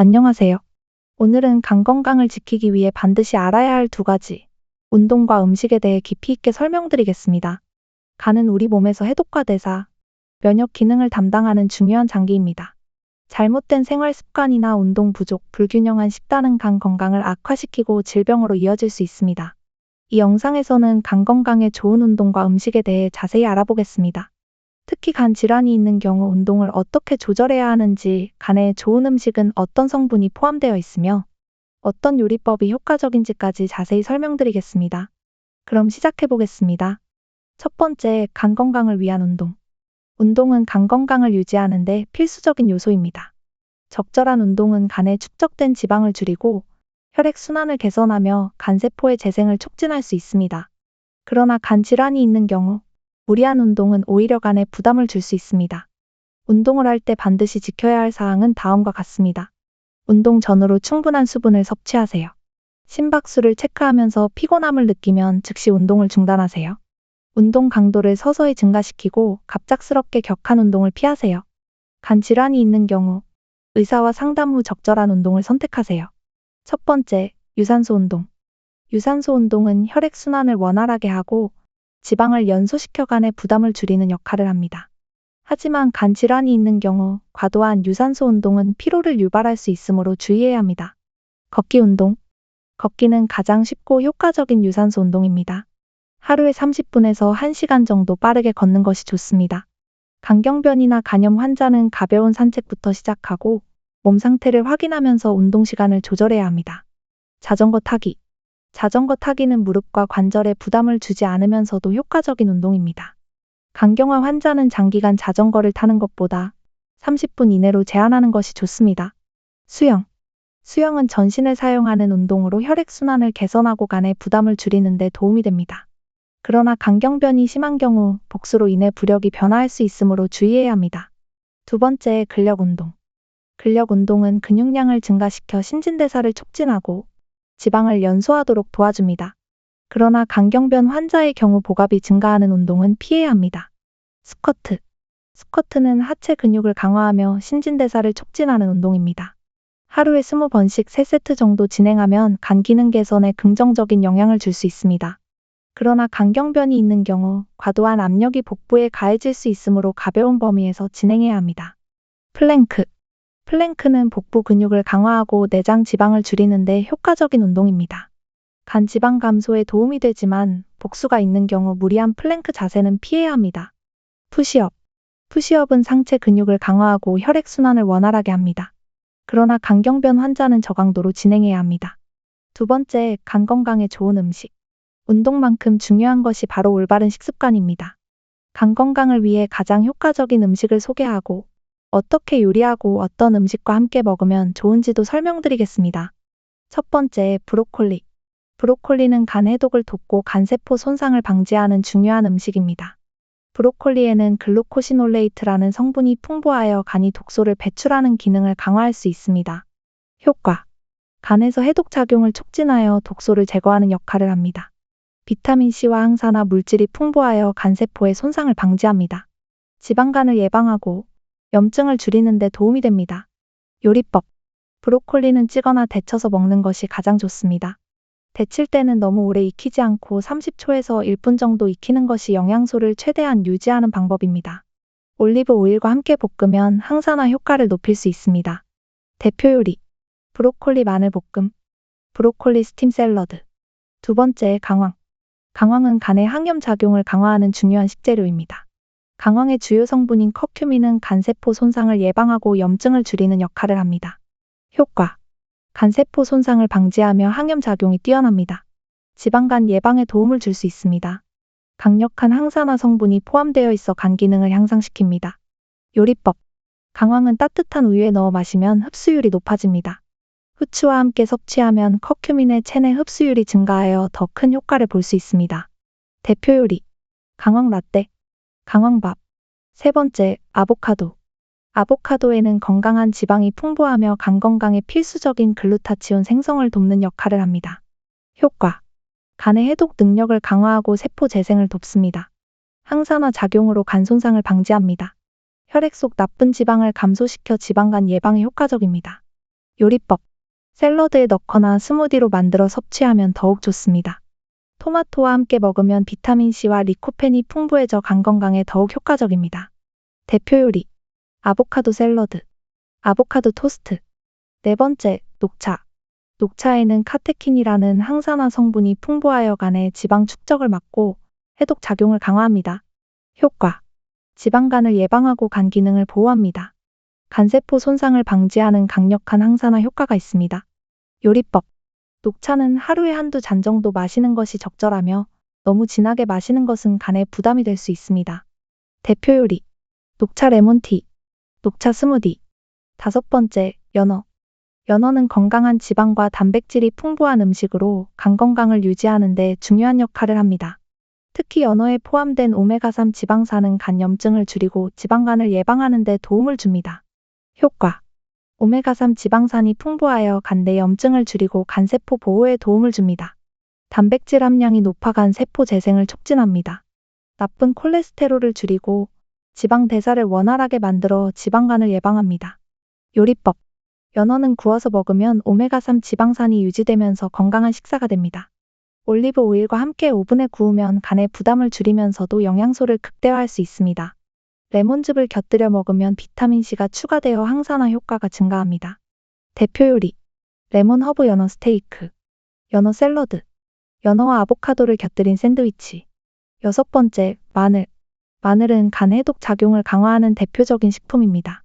안녕하세요. 오늘은 간 건강을 지키기 위해 반드시 알아야 할 두 가지 운동과 음식에 대해 깊이 있게 설명드리겠습니다. 간은 우리 몸에서 해독과 대사, 면역 기능을 담당하는 중요한 장기입니다. 잘못된 생활 습관이나 운동 부족, 불균형한 식단은 간 건강을 악화시키고 질병으로 이어질 수 있습니다. 이 영상에서는 간 건강에 좋은 운동과 음식에 대해 자세히 알아보겠습니다. 특히 간 질환이 있는 경우 운동을 어떻게 조절해야 하는지, 간에 좋은 음식은 어떤 성분이 포함되어 있으며, 어떤 요리법이 효과적인지까지 자세히 설명드리겠습니다. 그럼 시작해 보겠습니다. 첫 번째, 간 건강을 위한 운동. 운동은 간 건강을 유지하는데 필수적인 요소입니다. 적절한 운동은 간에 축적된 지방을 줄이고 혈액 순환을 개선하며 간세포의 재생을 촉진할 수 있습니다. 그러나 간 질환이 있는 경우 무리한 운동은 오히려 간에 부담을 줄 수 있습니다. 운동을 할 때 반드시 지켜야 할 사항은 다음과 같습니다. 운동 전후로 충분한 수분을 섭취하세요. 심박수를 체크하면서 피곤함을 느끼면 즉시 운동을 중단하세요. 운동 강도를 서서히 증가시키고 갑작스럽게 격한 운동을 피하세요. 간 질환이 있는 경우 의사와 상담 후 적절한 운동을 선택하세요. 첫 번째, 유산소 운동. 유산소 운동은 혈액 순환을 원활하게 하고 지방을 연소시켜 간의 부담을 줄이는 역할을 합니다. 하지만 간 질환이 있는 경우 과도한 유산소 운동은 피로를 유발할 수 있으므로 주의해야 합니다. 걷기 운동. 걷기는 가장 쉽고 효과적인 유산소 운동입니다. 하루에 30분에서 1시간 정도 빠르게 걷는 것이 좋습니다. 간경변이나 간염 환자는 가벼운 산책부터 시작하고 몸 상태를 확인하면서 운동 시간을 조절해야 합니다. 자전거 타기. 자전거 타기는 무릎과 관절에 부담을 주지 않으면서도 효과적인 운동입니다. 간경화 환자는 장기간 자전거를 타는 것보다 30분 이내로 제한하는 것이 좋습니다. 수영. 수영은 전신을 사용하는 운동으로 혈액순환을 개선하고 간의 부담을 줄이는 데 도움이 됩니다. 그러나 간경변이 심한 경우 복수로 인해 부력이 변화할 수 있으므로 주의해야 합니다. 두 번째, 근력 운동. 근력 운동은 근육량을 증가시켜 신진대사를 촉진하고 지방을 연소하도록 도와줍니다. 그러나 간경변 환자의 경우 복압이 증가하는 운동은 피해야 합니다. 스쿼트. 스쿼트는 하체 근육을 강화하며 신진대사를 촉진하는 운동입니다. 하루에 20번씩 3세트 정도 진행하면 간 기능 개선에 긍정적인 영향을 줄 수 있습니다. 그러나 간경변이 있는 경우 과도한 압력이 복부에 가해질 수 있으므로 가벼운 범위에서 진행해야 합니다. 플랭크. 플랭크는 복부 근육을 강화하고 내장 지방을 줄이는데 효과적인 운동입니다. 간 지방 감소에 도움이 되지만 복수가 있는 경우 무리한 플랭크 자세는 피해야 합니다. 푸시업. 푸시업은 상체 근육을 강화하고 혈액순환을 원활하게 합니다. 그러나 간경변 환자는 저강도로 진행해야 합니다. 두 번째, 간 건강에 좋은 음식. 운동만큼 중요한 것이 바로 올바른 식습관입니다. 간 건강을 위해 가장 효과적인 음식을 소개하고 어떻게 요리하고 어떤 음식과 함께 먹으면 좋은지도 설명드리겠습니다. 첫 번째, 브로콜리. 브로콜리는 간 해독을 돕고 간세포 손상을 방지하는 중요한 음식입니다. 브로콜리에는 글루코시놀레이트라는 성분이 풍부하여 간이 독소를 배출하는 기능을 강화할 수 있습니다. 효과. 간에서 해독 작용을 촉진하여 독소를 제거하는 역할을 합니다. 비타민C와 항산화 물질이 풍부하여 간세포의 손상을 방지합니다. 지방간을 예방하고 염증을 줄이는 데 도움이 됩니다. 요리법. 브로콜리는 찌거나 데쳐서 먹는 것이 가장 좋습니다. 데칠 때는 너무 오래 익히지 않고 30초에서 1분 정도 익히는 것이 영양소를 최대한 유지하는 방법입니다. 올리브 오일과 함께 볶으면 항산화 효과를 높일 수 있습니다. 대표 요리. 브로콜리 마늘 볶음. 브로콜리 스팀 샐러드. 두 번째, 강황. 강황은 간의 항염 작용을 강화하는 중요한 식재료입니다. 강황의 주요 성분인 커큐민은 간세포 손상을 예방하고 염증을 줄이는 역할을 합니다. 효과. 간세포 손상을 방지하며 항염 작용이 뛰어납니다. 지방간 예방에 도움을 줄 수 있습니다. 강력한 항산화 성분이 포함되어 있어 간 기능을 향상시킵니다. 요리법. 강황은 따뜻한 우유에 넣어 마시면 흡수율이 높아집니다. 후추와 함께 섭취하면 커큐민의 체내 흡수율이 증가하여 더 큰 효과를 볼 수 있습니다. 대표 요리. 강황 라떼. 강황밥. 세 번째, 아보카도. 아보카도에는 건강한 지방이 풍부하며 간 건강에 필수적인 글루타치온 생성을 돕는 역할을 합니다. 효과. 간의 해독 능력을 강화하고 세포 재생을 돕습니다. 항산화 작용으로 간 손상을 방지합니다. 혈액 속 나쁜 지방을 감소시켜 지방간 예방에 효과적입니다. 요리법. 샐러드에 넣거나 스무디로 만들어 섭취하면 더욱 좋습니다. 토마토와 함께 먹으면 비타민C와 리코펜이 풍부해져 간 건강에 더욱 효과적입니다. 대표 요리. 아보카도 샐러드. 아보카도 토스트. 네 번째, 녹차. 녹차에는 카테킨이라는 항산화 성분이 풍부하여 간의 지방 축적을 막고 해독 작용을 강화합니다. 효과. 지방간을 예방하고 간 기능을 보호합니다. 간세포 손상을 방지하는 강력한 항산화 효과가 있습니다. 요리법. 녹차는 하루에 한두 잔 정도 마시는 것이 적절하며 너무 진하게 마시는 것은 간에 부담이 될 수 있습니다. 대표 요리. 녹차 레몬티. 녹차 스무디. 다섯 번째, 연어. 연어는 건강한 지방과 단백질이 풍부한 음식으로 간 건강을 유지하는 데 중요한 역할을 합니다. 특히 연어에 포함된 오메가3 지방산은 간 염증을 줄이고 지방간을 예방하는 데 도움을 줍니다. 효과. 오메가3 지방산이 풍부하여 간내 염증을 줄이고 간세포 보호에 도움을 줍니다. 단백질 함량이 높아 간 세포 재생을 촉진합니다. 나쁜 콜레스테롤을 줄이고 지방 대사를 원활하게 만들어 지방간을 예방합니다. 요리법. 연어는 구워서 먹으면 오메가3 지방산이 유지되면서 건강한 식사가 됩니다. 올리브 오일과 함께 오븐에 구우면 간의 부담을 줄이면서도 영양소를 극대화할 수 있습니다. 레몬즙을 곁들여 먹으면 비타민C가 추가되어 항산화 효과가 증가합니다. 대표 요리. 레몬 허브 연어 스테이크. 연어 샐러드. 연어와 아보카도를 곁들인 샌드위치. 여섯 번째, 마늘. 마늘은 간 해독 작용을 강화하는 대표적인 식품입니다.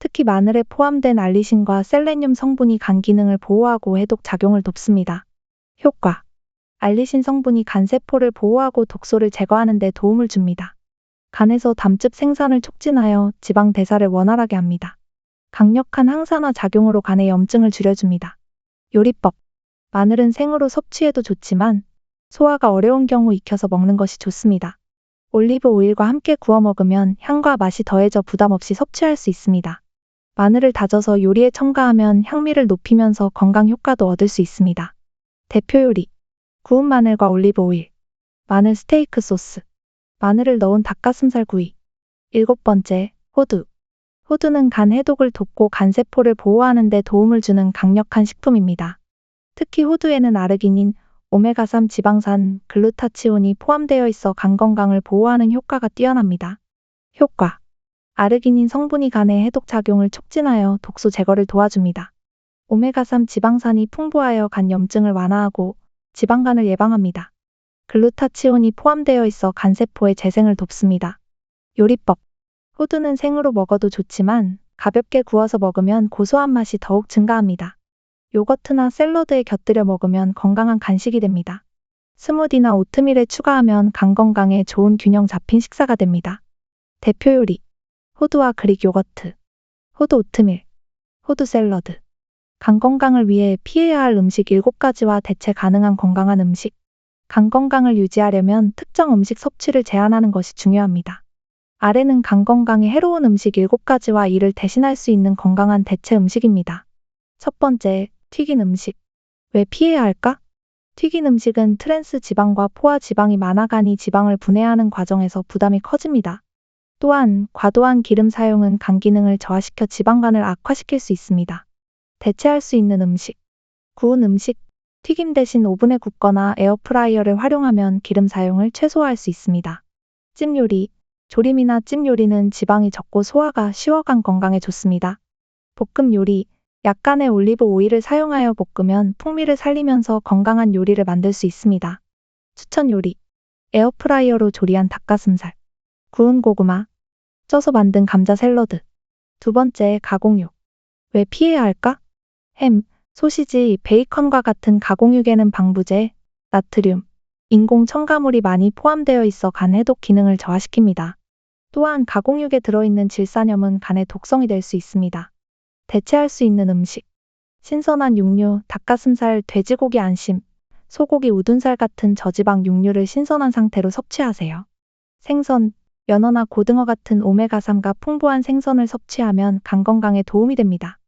특히 마늘에 포함된 알리신과 셀레늄 성분이 간 기능을 보호하고 해독 작용을 돕습니다. 효과. 알리신 성분이 간 세포를 보호하고 독소를 제거하는 데 도움을 줍니다. 간에서 담즙 생산을 촉진하여 지방 대사를 원활하게 합니다. 강력한 항산화 작용으로 간의 염증을 줄여줍니다. 요리법. 마늘은 생으로 섭취해도 좋지만 소화가 어려운 경우 익혀서 먹는 것이 좋습니다. 올리브 오일과 함께 구워 먹으면 향과 맛이 더해져 부담 없이 섭취할 수 있습니다. 마늘을 다져서 요리에 첨가하면 향미를 높이면서 건강 효과도 얻을 수 있습니다. 대표 요리. 구운 마늘과 올리브 오일. 마늘 스테이크 소스. 마늘을 넣은 닭가슴살 구이. 일곱 번째, 호두. 호두는 간 해독을 돕고 간세포를 보호하는 데 도움을 주는 강력한 식품입니다. 특히 호두에는 아르기닌, 오메가3 지방산, 글루타치온이 포함되어 있어 간 건강을 보호하는 효과가 뛰어납니다. 효과. 아르기닌 성분이 간의 해독 작용을 촉진하여 독소 제거를 도와줍니다. 오메가3 지방산이 풍부하여 간 염증을 완화하고 지방간을 예방합니다. 글루타치온이 포함되어 있어 간세포의 재생을 돕습니다. 요리법. 호두는 생으로 먹어도 좋지만 가볍게 구워서 먹으면 고소한 맛이 더욱 증가합니다. 요거트나 샐러드에 곁들여 먹으면 건강한 간식이 됩니다. 스무디나 오트밀에 추가하면 간 건강에 좋은 균형 잡힌 식사가 됩니다. 대표 요리. 호두와 그릭 요거트. 호두 오트밀. 호두 샐러드. 간 건강을 위해 피해야 할 음식 7가지와 대체 가능한 건강한 음식. 간 건강을 유지하려면 특정 음식 섭취를 제한하는 것이 중요합니다. 아래는 간 건강에 해로운 음식 7가지와 이를 대신할 수 있는 건강한 대체 음식입니다. 첫 번째, 튀긴 음식. 왜 피해야 할까? 튀긴 음식은 트랜스 지방과 포화 지방이 많아 간이 지방을 분해하는 과정에서 부담이 커집니다. 또한 과도한 기름 사용은 간 기능을 저하시켜 지방간을 악화시킬 수 있습니다. 대체할 수 있는 음식. 구운 음식, 튀김 대신 오븐에 굽거나 에어프라이어를 활용하면 기름 사용을 최소화할 수 있습니다. 찜 요리. 조림이나 찜 요리는 지방이 적고 소화가 쉬워간 건강에 좋습니다. 볶음 요리. 약간의 올리브 오일을 사용하여 볶으면 풍미를 살리면서 건강한 요리를 만들 수 있습니다. 추천 요리. 에어프라이어로 조리한 닭가슴살. 구운 고구마. 쪄서 만든 감자 샐러드. 두 번째, 가공육. 왜 피해야 할까? 햄, 소시지, 베이컨과 같은 가공육에는 방부제, 나트륨, 인공 첨가물이 많이 포함되어 있어 간 해독 기능을 저하시킵니다. 또한 가공육에 들어있는 질산염은 간의 독성이 될 수 있습니다. 대체할 수 있는 음식. 신선한 육류, 닭가슴살, 돼지고기 안심, 소고기 우둔살 같은 저지방 육류를 신선한 상태로 섭취하세요. 생선, 연어나 고등어 같은 오메가3가 풍부한 생선을 섭취하면 간 건강에 도움이 됩니다.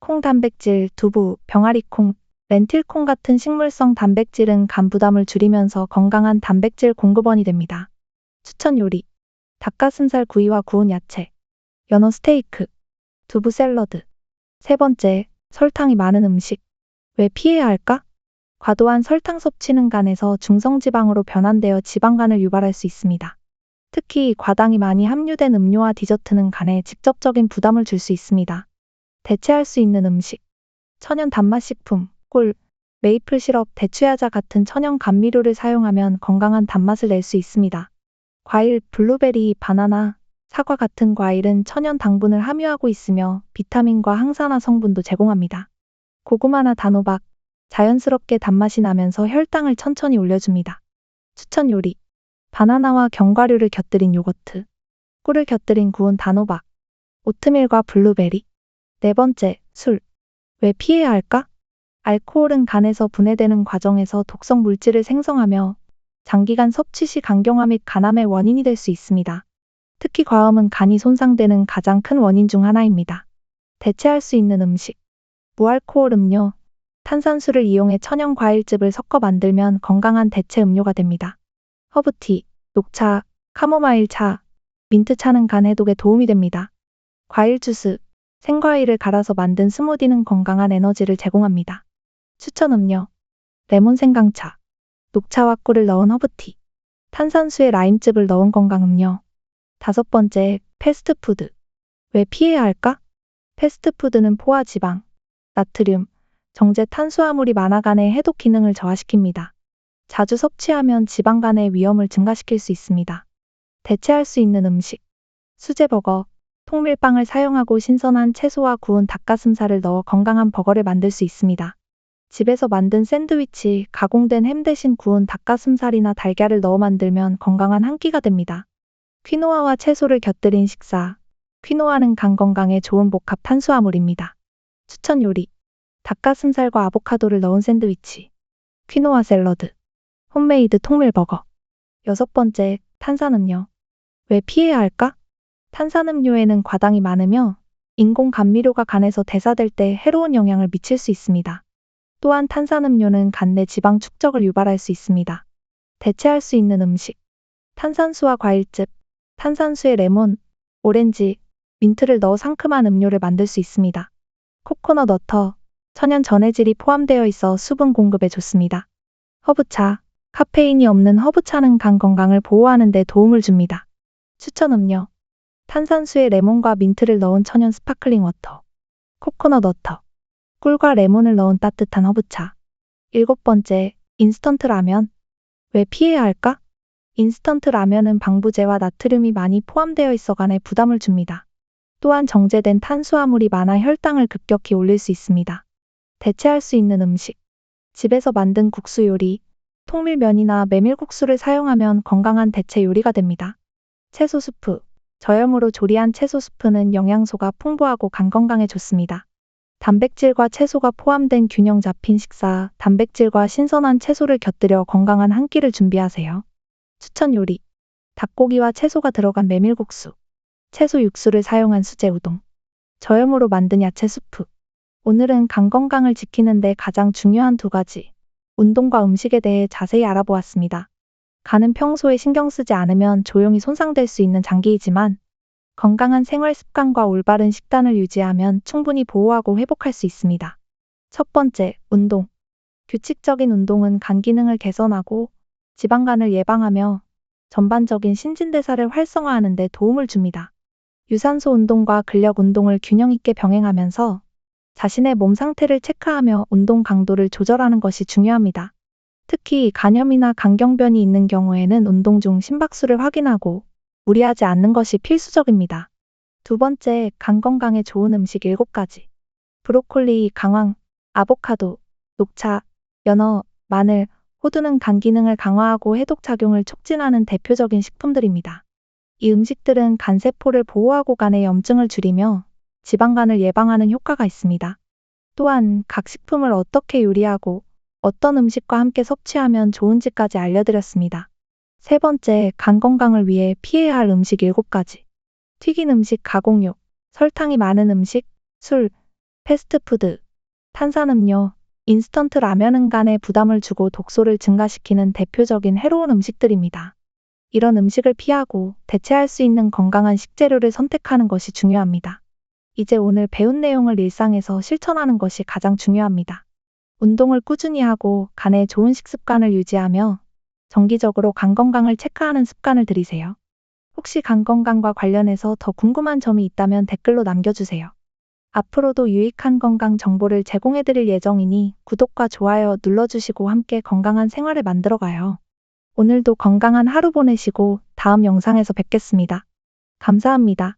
콩 단백질, 두부, 병아리콩, 렌틸콩 같은 식물성 단백질은 간 부담을 줄이면서 건강한 단백질 공급원이 됩니다. 추천 요리. 닭가슴살 구이와 구운 야채. 연어 스테이크. 두부 샐러드. 세 번째, 설탕이 많은 음식. 왜 피해야 할까? 과도한 설탕 섭취는 간에서 중성지방으로 변환되어 지방간을 유발할 수 있습니다. 특히 과당이 많이 함유된 음료와 디저트는 간에 직접적인 부담을 줄 수 있습니다. 대체할 수 있는 음식. 천연 단맛식품, 꿀, 메이플 시럽, 대추야자 같은 천연 감미료를 사용하면 건강한 단맛을 낼 수 있습니다. 과일, 블루베리, 바나나, 사과 같은 과일은 천연 당분을 함유하고 있으며 비타민과 항산화 성분도 제공합니다. 고구마나 단호박, 자연스럽게 단맛이 나면서 혈당을 천천히 올려줍니다. 추천 요리. 바나나와 견과류를 곁들인 요거트. 꿀을 곁들인 구운 단호박. 오트밀과 블루베리. 네 번째, 술. 왜 피해야 할까? 알코올은 간에서 분해되는 과정에서 독성 물질을 생성하며 장기간 섭취 시 간경화 및 간암의 원인이 될 수 있습니다. 특히 과음은 간이 손상되는 가장 큰 원인 중 하나입니다. 대체할 수 있는 음식. 무알코올 음료. 탄산수를 이용해 천연 과일즙을 섞어 만들면 건강한 대체 음료가 됩니다. 허브티, 녹차, 카모마일 차, 민트차는 간 해독에 도움이 됩니다. 과일 주스, 생과일을 갈아서 만든 스무디는 건강한 에너지를 제공합니다. 추천 음료, 레몬 생강차, 녹차와 꿀을 넣은 허브티, 탄산수에 라임즙을 넣은 건강 음료. 다섯 번째, 패스트푸드. 왜 피해야 할까? 패스트푸드는 포화 지방, 나트륨, 정제 탄수화물이 많아 간의 해독 기능을 저하시킵니다. 자주 섭취하면 지방간의 위험을 증가시킬 수 있습니다. 대체할 수 있는 음식. 수제버거, 통밀빵을 사용하고 신선한 채소와 구운 닭가슴살을 넣어 건강한 버거를 만들 수 있습니다. 집에서 만든 샌드위치, 가공된 햄 대신 구운 닭가슴살이나 달걀을 넣어 만들면 건강한 한 끼가 됩니다. 퀴노아와 채소를 곁들인 식사. 퀴노아는 간 건강에 좋은 복합 탄수화물입니다. 추천 요리. 닭가슴살과 아보카도를 넣은 샌드위치. 퀴노아 샐러드. 홈메이드 통밀버거. 여섯 번째, 탄산음료. 왜 피해야 할까? 탄산음료에는 과당이 많으며 인공 감미료가 간에서 대사될 때 해로운 영향을 미칠 수 있습니다. 또한 탄산음료는 간 내 지방 축적을 유발할 수 있습니다. 대체할 수 있는 음식. 탄산수와 과일즙, 탄산수에 레몬, 오렌지, 민트를 넣어 상큼한 음료를 만들 수 있습니다. 코코넛 워터, 천연 전해질이 포함되어 있어 수분 공급에 좋습니다. 허브차, 카페인이 없는 허브차는 간 건강을 보호하는 데 도움을 줍니다. 추천 음료. 탄산수에 레몬과 민트를 넣은 천연 스파클링 워터. 코코넛 워터. 꿀과 레몬을 넣은 따뜻한 허브차. 일곱 번째, 인스턴트 라면. 왜 피해야 할까? 인스턴트 라면은 방부제와 나트륨이 많이 포함되어 있어 간에 부담을 줍니다. 또한 정제된 탄수화물이 많아 혈당을 급격히 올릴 수 있습니다. 대체할 수 있는 음식. 집에서 만든 국수 요리, 통밀면이나 메밀국수를 사용하면 건강한 대체 요리가 됩니다. 채소 수프. 저염으로 조리한 채소 수프는 영양소가 풍부하고 간 건강에 좋습니다. 단백질과 채소가 포함된 균형 잡힌 식사, 단백질과 신선한 채소를 곁들여 건강한 한 끼를 준비하세요. 추천 요리. 닭고기와 채소가 들어간 메밀국수. 채소 육수를 사용한 수제 우동. 저염으로 만든 야채 수프. 오늘은 간 건강을 지키는데 가장 중요한 두 가지. 운동과 음식에 대해 자세히 알아보았습니다. 간은 평소에 신경 쓰지 않으면 조용히 손상될 수 있는 장기이지만 건강한 생활 습관과 올바른 식단을 유지하면 충분히 보호하고 회복할 수 있습니다. 첫 번째, 운동. 규칙적인 운동은 간 기능을 개선하고 지방간을 예방하며 전반적인 신진대사를 활성화하는 데 도움을 줍니다. 유산소 운동과 근력 운동을 균형 있게 병행하면서 자신의 몸 상태를 체크하며 운동 강도를 조절하는 것이 중요합니다. 특히 간염이나 간경변이 있는 경우에는 운동 중 심박수를 확인하고 무리하지 않는 것이 필수적입니다. 두 번째, 간 건강에 좋은 음식 7가지. 브로콜리, 강황, 아보카도, 녹차, 연어, 마늘, 호두는 간 기능을 강화하고 해독 작용을 촉진하는 대표적인 식품들입니다. 이 음식들은 간세포를 보호하고 간의 염증을 줄이며 지방간을 예방하는 효과가 있습니다. 또한 각 식품을 어떻게 요리하고 어떤 음식과 함께 섭취하면 좋은지까지 알려드렸습니다. 세 번째, 간 건강을 위해 피해야 할 음식 7가지. 튀긴 음식, 가공육, 설탕이 많은 음식, 술, 패스트푸드, 탄산음료, 인스턴트 라면은 간에 부담을 주고 독소를 증가시키는 대표적인 해로운 음식들입니다. 이런 음식을 피하고 대체할 수 있는 건강한 식재료를 선택하는 것이 중요합니다. 이제 오늘 배운 내용을 일상에서 실천하는 것이 가장 중요합니다. 운동을 꾸준히 하고 간에 좋은 식습관을 유지하며 정기적으로 간 건강을 체크하는 습관을 들이세요. 혹시 간 건강과 관련해서 더 궁금한 점이 있다면 댓글로 남겨주세요. 앞으로도 유익한 건강 정보를 제공해 드릴 예정이니 구독과 좋아요 눌러주시고 함께 건강한 생활을 만들어가요. 오늘도 건강한 하루 보내시고 다음 영상에서 뵙겠습니다. 감사합니다.